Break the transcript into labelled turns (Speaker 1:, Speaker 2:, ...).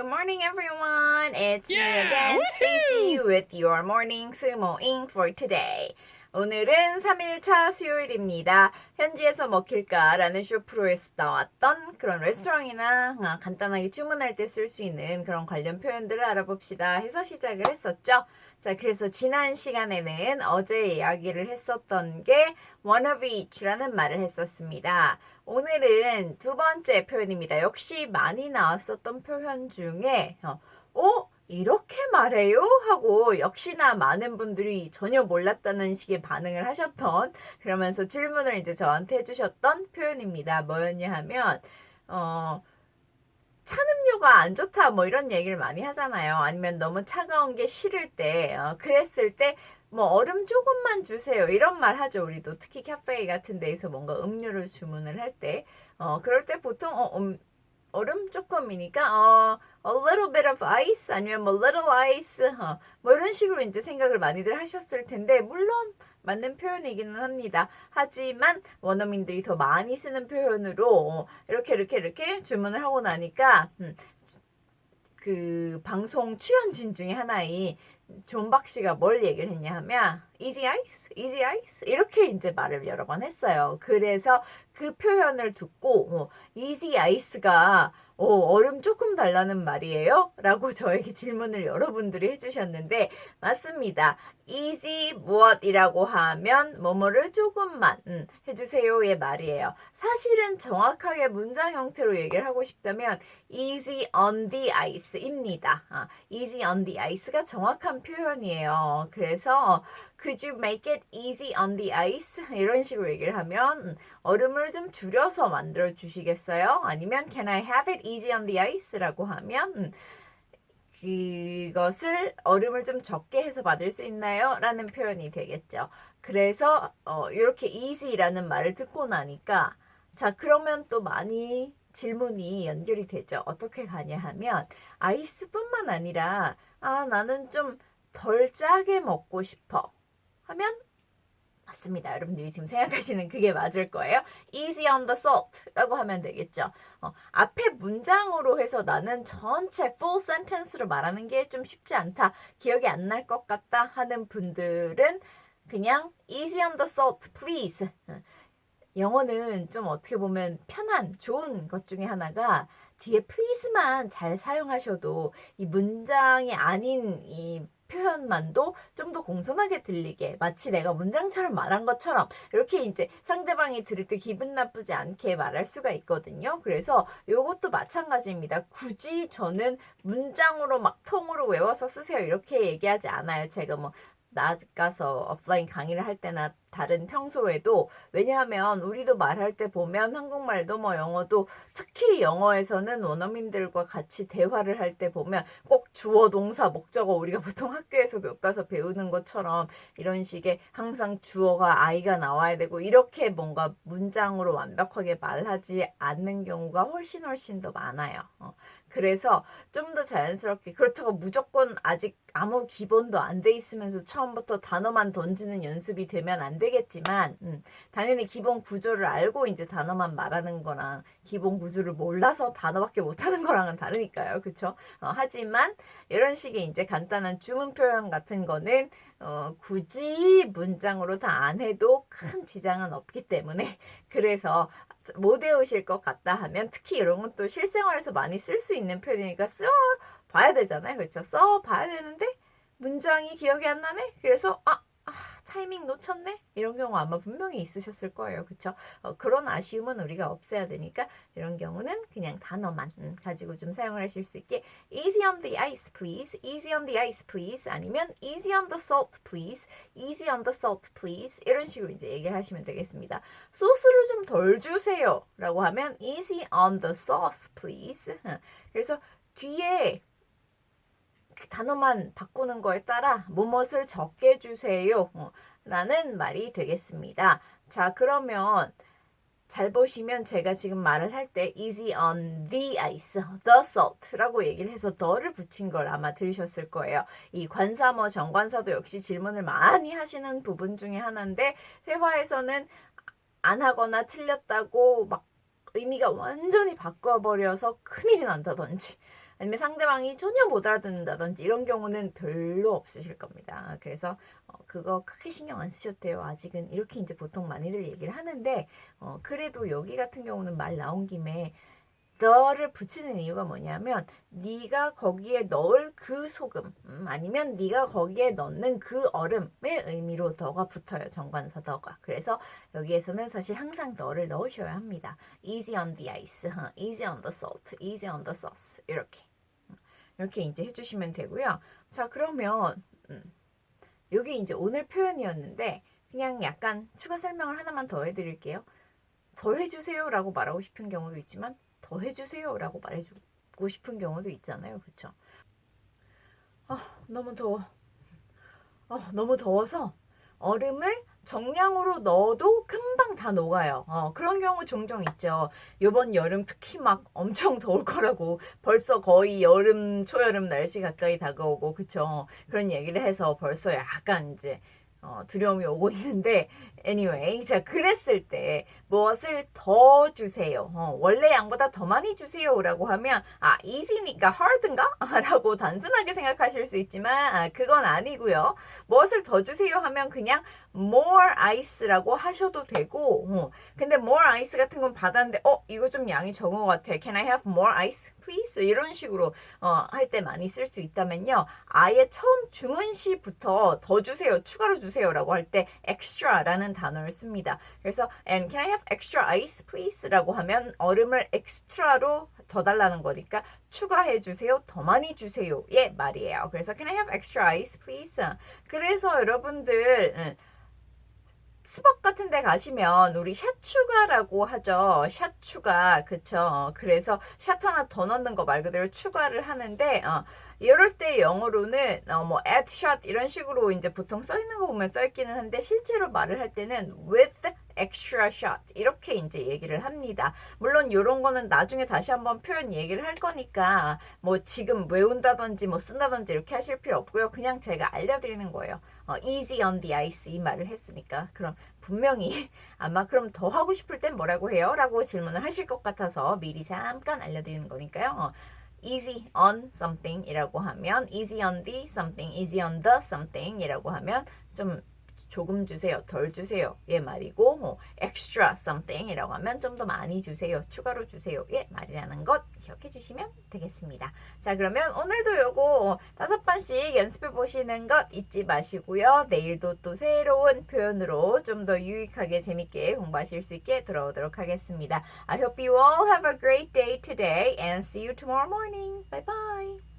Speaker 1: Good morning, everyone. It's me again, Stacy, with your morning sumoing for today. 오늘은 3일차 수요일입니다. 현지에서 먹힐까라는 쇼프로에서 나왔던 그런 레스토랑이나 아, 간단하게 주문할 때 쓸 수 있는 그런 관련 표현들을 알아봅시다 해서 시작을 했었죠. 자, 그래서 지난 시간에는 어제 이야기를 했었던 게 one of each라는 말을 했었습니다. 오늘은 두 번째 표현입니다. 역시 많이 나왔었던 표현 중에 어, 어? 이렇게 말해요? 하고 역시나 많은 분들이 전혀 몰랐다는 식의 반응을 하셨던 그러면서 질문을 이제 저한테 해주셨던 표현입니다. 뭐였냐 하면 어 찬음료가 안 좋다 뭐 이런 얘기를 많이 하잖아요. 아니면 너무 차가운 게 싫을 때 어, 그랬을 때 뭐 얼음 조금만 주세요. 이런 말 하죠 우리도. 특히 카페 같은 데에서 뭔가 음료를 주문을 할 때. 어 그럴 때 보통 어, 음, 얼음 조금이니까 어 a little bit of ice 아니면 뭐 little ice 어, 뭐 이런 식으로 이제 생각을 많이들 하셨을 텐데 물론 맞는 표현이기는 합니다. 하지만 원어민들이 더 많이 쓰는 표현으로 어, 이렇게 이렇게 이렇게 주문을 하고 나니까 음, 그 방송 출연진 중에 하나인 존박 씨가 뭘 얘기를 했냐 하면 easy ice, easy ice 이렇게 이제 말을 여러 번 했어요. 그래서 그 표현을 듣고 어, easy ice가 어, 얼음 조금 달라는 말이에요? 라고 저에게 질문을 여러분들이 해주셨는데 맞습니다. easy 무엇이라고 하면 뭐뭐를 조금만 음, 해주세요의 말이에요. 사실은 정확하게 문장 형태로 얘기를 하고 싶다면 easy on the ice입니다. 아, easy on the ice가 정확한 표현이에요. 그래서 could you make it easy on the ice? 이런 식으로 얘기를 하면 얼음을 좀 줄여서 만들어 주시겠어요? 아니면 can I have it easy on the ice? 라고 하면 그것을 얼음을 좀 적게 해서 받을 수 있나요? 라는 표현이 되겠죠. 그래서 어, 이렇게 easy라는 말을 듣고 나니까 자 그러면 또 많이 질문이 연결이 되죠. 어떻게 가냐 하면 아이스뿐만 아니라 아 나는 좀 덜 짜게 먹고 싶어 하면 맞습니다. 여러분들이 지금 생각하시는 그게 맞을 거예요. easy on the salt 라고 하면 되겠죠. 어, 앞에 문장으로 해서 나는 전체 full sentence로 말하는 게 좀 쉽지 않다. 기억이 안 날 것 같다 하는 분들은 그냥 easy on the salt please. 영어는 좀 어떻게 보면 편한 좋은 것 중에 하나가 뒤에 please만 잘 사용하셔도 이 문장이 아닌 이 표현만도 좀 더 공손하게 들리게 마치 내가 문장처럼 말한 것처럼 이렇게 이제 상대방이 들을 때 기분 나쁘지 않게 말할 수가 있거든요. 그래서 이것도 마찬가지입니다. 굳이 저는 문장으로 막 통으로 외워서 쓰세요 이렇게 얘기하지 않아요. 제가 뭐 나가서 오프라인 강의를 할 때나 다른 평소에도 왜냐하면 우리도 말할 때 보면 한국말도 뭐 영어도 특히 영어에서는 원어민들과 같이 대화를 할 때 보면 꼭 주어 동사 목적어 우리가 보통 학교에서 교과서 배우는 것처럼 이런 식의 항상 주어가 아이가 나와야 되고 이렇게 뭔가 문장으로 완벽하게 말하지 않는 경우가 훨씬 훨씬 더 많아요. 어. 그래서 좀 더 자연스럽게 그렇다고 무조건 아직 아무 기본도 안 돼 있으면서 처음부터 단어만 던지는 연습이 되면 안 되겠지만 음, 당연히 기본 구조를 알고 이제 단어만 말하는 거랑 기본 구조를 몰라서 단어밖에 못하는 거랑은 다르니까요. 그쵸? 어, 하지만 이런 식의 이제 간단한 주문 표현 같은 거는 어, 굳이 문장으로 다 안 해도 큰 지장은 없기 때문에 그래서 못 외우실 것 같다 하면 특히 이런 것도 실생활에서 많이 쓸 수 있는 표현이니까 써 봐야 되잖아요. 그렇죠 써 봐야 되는데 문장이 기억이 안 나네? 그래서 아 아, 타이밍 놓쳤네? 이런 경우 아마 분명히 있으셨을 거예요. 그쵸? 어, 그런 아쉬움은 우리가 없애야 되니까 이런 경우는 그냥 단어만 음, 가지고 좀 사용을 하실 수 있게 easy on the ice please, easy on the ice please 아니면 easy on the salt please, easy on the salt please 이런 식으로 이제 얘기를 하시면 되겠습니다. 소스를 좀 덜 주세요 라고 하면 easy on the sauce please 그래서 뒤에 그 단어만 바꾸는 거에 따라 뭐뭇을 적게 주세요. 어, 라는 말이 되겠습니다. 자, 그러면 잘 보시면 제가 지금 말을 할 때 easy on the ice, the salt라고 얘기를 해서 the를 붙인 걸 아마 들으셨을 거예요. 이 관사모 정관사도 역시 질문을 많이 하시는 부분 중에 하나인데 회화에서는 안 하거나 틀렸다고 막 의미가 완전히 바꿔버려서 큰일이 난다든지 아니면 상대방이 전혀 못 알아듣는다든지 이런 경우는 별로 없으실 겁니다. 그래서 어, 그거 크게 신경 안 쓰셔도 돼요. 아직은 이렇게 이제 보통 많이들 얘기를 하는데 어, 그래도 여기 같은 경우는 말 나온 김에 너를 붙이는 이유가 뭐냐면 네가 거기에 넣을 그 소금 음, 아니면 네가 거기에 넣는 그 얼음의 의미로 더가 붙어요 정관사 더가. 그래서 여기에서는 사실 항상 너를 넣으셔야 합니다. Easy on the ice, easy on the salt, easy on the sauce. 이렇게. 음, 이렇게 이제 해주시면 되고요. 자 그러면 음, 여기 이제 오늘 표현이었는데 그냥 약간 추가 설명을 하나만 더 해드릴게요 더 해주세요라고 말하고 싶은 경우도 있지만 더 해주세요 라고 말해주고 싶은 경우도 있잖아요. 그쵸? 아, 너무 더워. 아, 너무 더워서 얼음을 정량으로 넣어도 금방 다 녹아요. 어, 그런 경우 종종 있죠. 이번 여름 특히 막 엄청 더울 거라고 벌써 거의 여름, 초여름 날씨 가까이 다가오고, 그쵸? 그런 얘기를 해서 벌써 약간 이제 어, 두려움이 오고 있는데 anyway 자 그랬을 때 무엇을 더 주세요? 어, 원래 양보다 더 많이 주세요라고 하면 아 easy니까 hard인가? 라고 단순하게 생각하실 수 있지만 아, 그건 아니고요. 무엇을 더 주세요 하면 그냥 more ice라고 하셔도 되고 어, 근데 more ice 같은 건 받았는데 어 이거 좀 양이 적은 것 같아. Can I have more ice please? 이런 식으로 어, 할 때 많이 쓸 수 있다면요. 아예 처음 주문 시부터 더 주세요. 추가로 주세요 라고 할 때 extra라는 단어를 씁니다. 그래서 and can I have extra ice please라고 하면 얼음을 extra로 더 달라는 거니까 추가해 주세요. 더 많이 주세요의 말이에요. 그래서 can I have extra ice please? 그래서 여러분들 음, 스벅 같은 데 가시면 우리 샷 추가라고 하죠. 샷 추가. 그쵸. 그래서 샷 하나 더 넣는 거 말 그대로 추가를 하는데, 어, 이럴 때 영어로는, 어, 뭐, add shot 이런 식으로 이제 보통 써 있는 거 보면 써 있기는 한데, 실제로 말을 할 때는 with extra shot. 이렇게 이제 얘기를 합니다. 물론 요런 거는 나중에 다시 한번 표현 얘기를 할 거니까, 뭐, 지금 외운다든지 뭐 쓴다든지 이렇게 하실 필요 없고요. 그냥 제가 알려드리는 거예요. 어, easy on the ice 이 말을 했으니까 그럼 분명히 아마 그럼 더 하고 싶을 땐 뭐라고 해요? 라고 질문을 하실 것 같아서 미리 잠깐 알려드리는 거니까요. 어, easy on something 이라고 하면 easy on the something, easy on the something 이라고 하면 좀 조금 주세요, 덜 주세요. 의 말이고, 뭐, extra something 이라고 하면 좀 더 많이 주세요, 추가로 주세요. 의 말이라는 것 기억해 주시면 되겠습니다. 자, 그러면 오늘도 요거 다섯 번씩 연습해 보시는 것 잊지 마시고요. 내일도 또 새로운 표현으로 좀 더 유익하게 재밌게 공부하실 수 있게 들어오도록 하겠습니다. I hope you all have a great day today and see you tomorrow morning. Bye bye.